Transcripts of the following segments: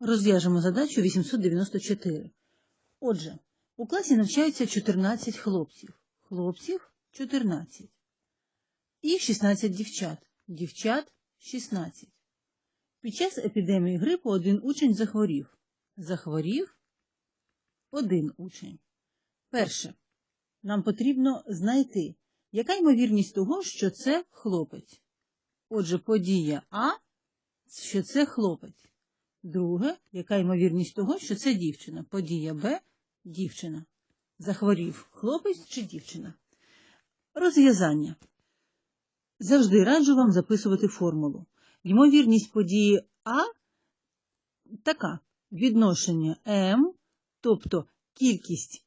Розв'яжемо задачу 894. Отже, у класі навчаються 14 хлопців. Хлопців 14. І 16 дівчат. Дівчат 16. Під час епідемії грипу один учень захворів. Захворів один учень. Перше. Нам потрібно знайти, яка ймовірність того, що це хлопець. Отже, подія А, що це хлопець. Друге, яка ймовірність того, що це дівчина. Подія Б дівчина. Захворів хлопець чи дівчина. Розв'язання. Завжди раджу вам записувати формулу. Ймовірність події А така відношення М, тобто кількість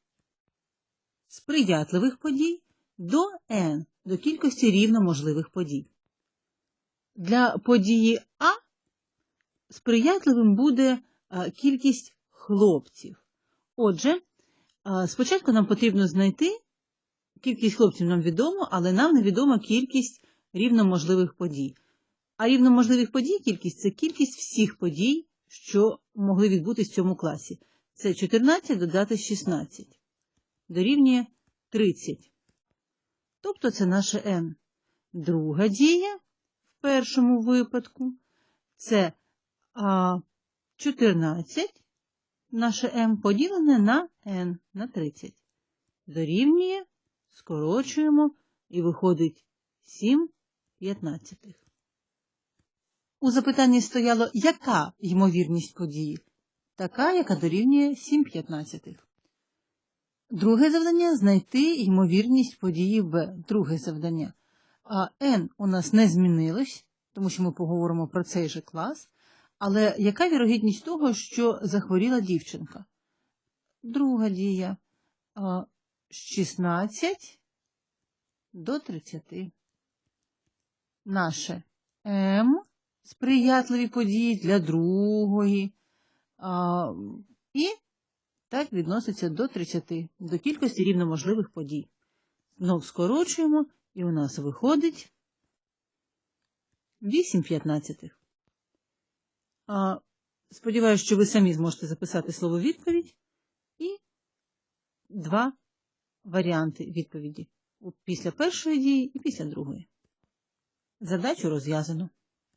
сприятливих подій до N, до кількості рівноможливих подій. Для події А сприятливим буде кількість хлопців. Отже, спочатку нам потрібно знайти кількість хлопців нам відомо, але нам невідома кількість рівноможливих подій. А рівноможливих подій кількість це кількість всіх подій, що могли відбутись в цьому класі. Це 14 додати 16. Дорівнює 30. Тобто це наше n. Друга дія в першому випадку це а, 14, наше m поділене на n на 30. Дорівнює, скорочуємо і виходить 7 п'ятнадцятих. У запитанні стояло, яка ймовірність події? Така, яка дорівнює 7 п'ятнадцятих. Друге завдання знайти ймовірність події Б. Друге завдання. А N у нас не змінилось, тому що ми поговоримо про цей же клас. Але яка вірогідність того, що захворіла дівчинка? Друга дія. А, 16 до 30. Наше М сприятливі події для другої. А, і так відноситься до 30, до кількості рівноможливих подій. Знов скорочуємо, і у нас виходить 8 п'ятнадцятих. Сподіваюся, що ви самі зможете записати слово відповідь і два варіанти відповіді після першої дії і після другої. Задачу розв'язано.